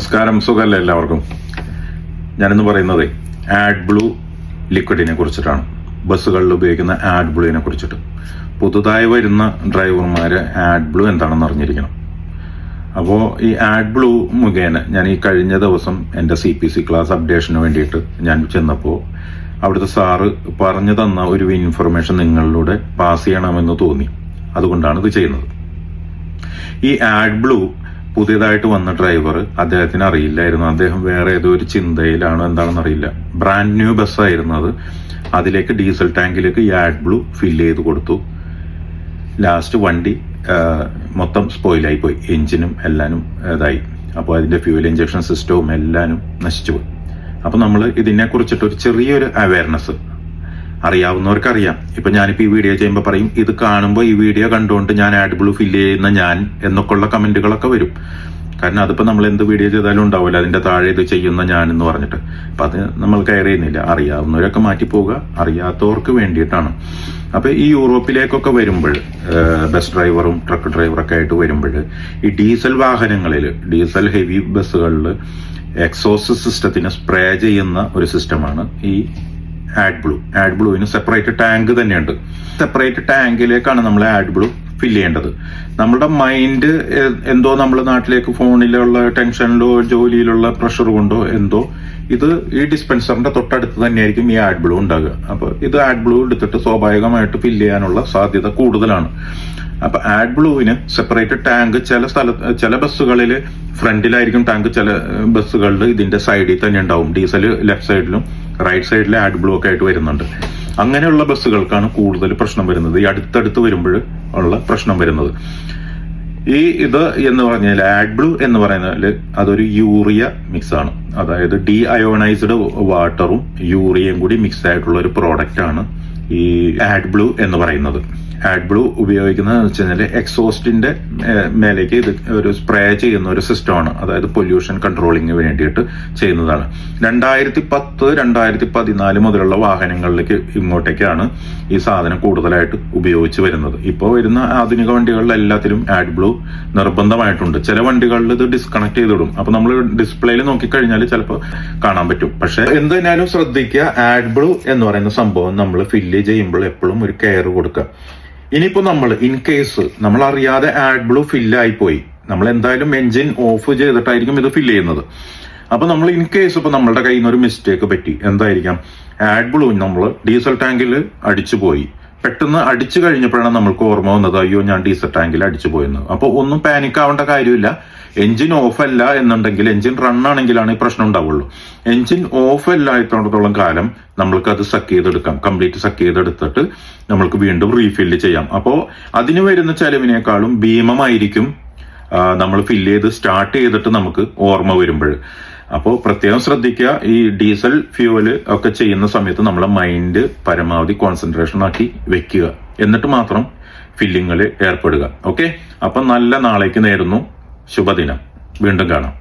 നമസ്കാരം. സുഖമല്ല എല്ലാവർക്കും? ഞാനിന്ന് പറയുന്നത് ആഡ് ബ്ലൂ ലിക്വിഡിനെ കുറിച്ചിട്ടാണ്. ബസ്സുകളിൽ ഉപയോഗിക്കുന്ന ആഡ് ബ്ലൂവിനെ കുറിച്ചിട്ട്. പുതുതായി വരുന്ന ഡ്രൈവർമാർ ആഡ് ബ്ലൂ എന്താണെന്ന് അറിഞ്ഞിരിക്കണം. അപ്പോൾ ഈ ആഡ് ബ്ലൂ മുഖേന ഞാൻ ഈ കഴിഞ്ഞ ദിവസം എന്റെ സി പി സി ക്ലാസ് അപ്ഡേഷന് വേണ്ടിയിട്ട് ഞാൻ ചെന്നപ്പോൾ അവിടുത്തെ സാറ് പറഞ്ഞു തന്ന ഒരു ഇൻഫർമേഷൻ നിങ്ങളിലൂടെ പാസ് ചെയ്യണമെന്ന് തോന്നി. അതുകൊണ്ടാണ് ഇത് ചെയ്യുന്നത്. ഈ ആഡ് ബ്ലൂ പുതിയതായിട്ട് വന്ന ഡ്രൈവർ അദ്ദേഹത്തിന് അറിയില്ലായിരുന്നു. അദ്ദേഹം വേറെ ഏതോ ഒരു ചിന്തയിലാണോ എന്താണെന്ന് അറിയില്ല. ബ്രാൻഡ് ന്യൂ ബസ്സായിരുന്നു അത്. അതിലേക്ക് ഡീസൽ ടാങ്കിലേക്ക് യാഡ് ബ്ലൂ ഫില്ല് ചെയ്ത് കൊടുത്തു. ലാസ്റ്റ് വണ്ടി മൊത്തം സ്പോയിലായി പോയി. എഞ്ചിനും എല്ലാനും ഇതായി. അപ്പോൾ അതിന്റെ ഫ്യൂൽ ഇഞ്ചക്ഷൻ സിസ്റ്റവും എല്ലാനും നശിച്ചു പോയി. അപ്പോൾ നമ്മൾ ഇതിനെ കുറിച്ചിട്ടൊരു ചെറിയൊരു അവയർനെസ് അറിയാവുന്നവർക്ക് അറിയാം ഇപ്പൊ ഞാനിപ്പോ ഈ വീഡിയോ ചെയ്യുമ്പോൾ പറയും ഇത് കാണുമ്പോൾ ഈ വീഡിയോ കണ്ടുകൊണ്ട് ഞാൻ ആഡ് ബ്ലൂ ഫില്ല് ചെയ്യുന്ന ഞാൻ എന്നൊക്കെയുള്ള കമന്റുകളൊക്കെ വരും. കാരണം അതിപ്പോ നമ്മൾ എന്ത് വീഡിയോ ചെയ്താലും ഉണ്ടാവില്ല അതിന്റെ താഴെ ഇത് ചെയ്യുന്ന ഞാൻ എന്ന് പറഞ്ഞിട്ട്. അപ്പൊ അത് നമ്മൾ കെയർ ചെയ്യുന്നില്ല. അറിയാവുന്നവരൊക്കെ മാറ്റി പോവുക. അറിയാത്തവർക്ക് വേണ്ടിയിട്ടാണ്. അപ്പൊ ഈ യൂറോപ്പിലേക്കൊക്കെ വരുമ്പോൾ ബസ് ഡ്രൈവറും ട്രക്ക് ഡ്രൈവറൊക്കെ ആയിട്ട് വരുമ്പോൾ ഈ ഡീസൽ വാഹനങ്ങളിൽ ഡീസൽ ഹെവി ബസ്സുകളിൽ എക്സോസ് സിസ്റ്റത്തിന് സ്പ്രേ ചെയ്യുന്ന ഒരു സിസ്റ്റമാണ് ഈ ആഡ് ബ്ലൂ ആഡ് ബ്ലൂവിന് സെപ്പറേറ്റ് ടാങ്ക് തന്നെയുണ്ട്. സെപ്പറേറ്റ് ടാങ്കിലേക്കാണ് നമ്മൾ ആഡ് ബ്ലൂ ഫില്ല് ചെയ്യേണ്ടത്. നമ്മുടെ മൈൻഡ് എന്തോ നമ്മുടെ നാട്ടിലേക്ക് ഫോണിലുള്ള ടെൻഷനിലോ ജോലിയിലുള്ള പ്രഷർ കൊണ്ടോ എന്തോ ഇത് ഈ ഡിസ്പെൻസറിന്റെ തൊട്ടടുത്ത് തന്നെയായിരിക്കും ഈ ആഡ് ബ്ലൂ ഉണ്ടാകുക അപ്പൊ ഇത് ആഡ് ബ്ലൂ എടുത്തിട്ട് സ്വാഭാവികമായിട്ട് ഫില്ല് ചെയ്യാനുള്ള സാധ്യത കൂടുതലാണ്. അപ്പൊ ആഡ് ബ്ലൂവിന് സെപ്പറേറ്റ് ടാങ്ക് ചില സ്ഥല ചില ബസ്സുകളിൽ ഫ്രണ്ടിലായിരിക്കും ടാങ്ക് ചില ബസ്സുകളിൽ ഇതിന്റെ സൈഡിൽ തന്നെ ഉണ്ടാവും. ഡീസൽ ലെഫ്റ്റ് സൈഡിലും റൈറ്റ് സൈഡിൽ ആഡ് ബ്ലോക്ക് ആയിട്ട് വരുന്നുണ്ട്. അങ്ങനെയുള്ള ബസ്സുകൾക്കാണ് കൂടുതൽ പ്രശ്നം വരുന്നത്. ഈ അടുത്തടുത്ത് വരുമ്പോൾ ഉള്ള പ്രശ്നം വരുന്നത്. ഈ ഇത് എന്ന് പറഞ്ഞാൽ ആഡ് ബ്ലൂ എന്ന് പറയുന്നതിൽ അതൊരു യൂറിയ മിക്സ് ആണ്. അതായത് ഡി അയോണൈസ്ഡ് വാട്ടറും യൂറിയയും കൂടി മിക്സ് ആയിട്ടുള്ള ഒരു പ്രോഡക്റ്റ് ആണ് ഈ ആഡ് ബ്ലൂ എന്ന് പറയുന്നത്. ആഡ് ബ്ലൂ ഉപയോഗിക്കുന്നത് വെച്ച് കഴിഞ്ഞാൽ എക്സോസ്റ്റിന്റെ മേലേക്ക് ഇത് ഒരു സ്പ്രേ ചെയ്യുന്ന ഒരു സിസ്റ്റമാണ് അതായത് പൊല്യൂഷൻ കൺട്രോളിങ്ങിന് വേണ്ടിയിട്ട് ചെയ്യുന്നതാണ്. രണ്ടായിരത്തി പത്ത് രണ്ടായിരത്തി പതിനാല് മുതലുള്ള വാഹനങ്ങളിലേക്ക് ഇങ്ങോട്ടേക്കാണ് ഈ സാധനം കൂടുതലായിട്ട് ഉപയോഗിച്ച് വരുന്നത്. ഇപ്പോൾ വരുന്ന ആധുനിക വണ്ടികളിൽ എല്ലാത്തിലും ആഡ് ബ്ലൂ നിർബന്ധമായിട്ടുണ്ട്. ചില വണ്ടികളിൽ ഇത് ഡിസ്കണക്ട് ചെയ്തിടും. അപ്പൊ നമ്മൾ ഡിസ്പ്ലേയിൽ നോക്കിക്കഴിഞ്ഞാൽ ചിലപ്പോൾ കാണാൻ പറ്റും. പക്ഷെ എന്തിനാലും ശ്രദ്ധിക്കുക ആഡ് ബ്ലൂ എന്ന് പറയുന്ന സംഭവം നമ്മൾ ഫില്ല് ചെയ്യുമ്പോൾ എപ്പോഴും ഒരു കെയർ കൊടുക്കുക. ഇനിയിപ്പോ നമ്മൾ ഇൻ കേസ് നമ്മൾ അറിയാതെ ആഡ് ബ്ലൂ ഫില്ലായി പോയി നമ്മൾ എന്തായാലും എൻജിൻ ഓഫ് ചെയ്തിട്ടായിരിക്കും ഇത് ഫില്ല് ചെയ്യുന്നത്. അപ്പൊ നമ്മൾ ഇൻ കേസ് ഇപ്പൊ നമ്മളുടെ കയ്യിൽ നിന്ന് ഒരു മിസ്റ്റേക്ക് പറ്റി. എന്തായിരിക്കാം? ആഡ് ബ്ലൂ നമ്മൾ ഡീസൽ ടാങ്കിൽ അടിച്ചു പോയി പെട്ടെന്ന് അടിച്ചു കഴിഞ്ഞപ്പോഴാണ് നമ്മൾക്ക് ഓർമ്മ വന്നത് അയ്യോ ഞാൻ ഡീസൽ ടാങ്കിൽ അടിച്ചു പോയെന്ന്. അപ്പൊ ഒന്നും പാനിക് ആവേണ്ട കാര്യമില്ല. എഞ്ചിൻ ഓഫ് അല്ല എന്നുണ്ടെങ്കിൽ എഞ്ചിൻ റൺ ആണെങ്കിലാണ് ഈ പ്രശ്നം ഉണ്ടാവുള്ളൂ. എഞ്ചിൻ ഓഫ് അല്ലാത്തോടത്തോളം കാലം നമ്മൾക്ക് അത് സക്ക് ചെയ്തെടുക്കാം. കംപ്ലീറ്റ് സക്ക് ചെയ്തെടുത്തിട്ട് നമ്മൾക്ക് വീണ്ടും റീഫില്ല് ചെയ്യാം. അപ്പോൾ അതിന് വരുന്ന ചെലവിനേക്കാളും ഭീമമായിരിക്കും നമ്മൾ ഫില്ല് ചെയ്ത് സ്റ്റാർട്ട് ചെയ്തിട്ട് നമുക്ക് ഓർമ്മ വരുമ്പോൾ. അപ്പോൾ പ്രത്യേകം ശ്രദ്ധിക്കുക ഈ ഡീസൽ ഫ്യൂവൽ ഒക്കെ ചെയ്യുന്ന സമയത്ത് നമ്മളെ മൈൻഡ് പരമാവധി കോൺസെൻട്രേഷൻ ആക്കി വെക്കുക. എന്നിട്ട് മാത്രം ഫില്ലിങ്ങിൽ ഏർപ്പെടുക. ഓക്കെ അപ്പം നല്ല നാളേക്ക് നേരുന്നു. ശുഭദിനം. വീണ്ടും കാണാം.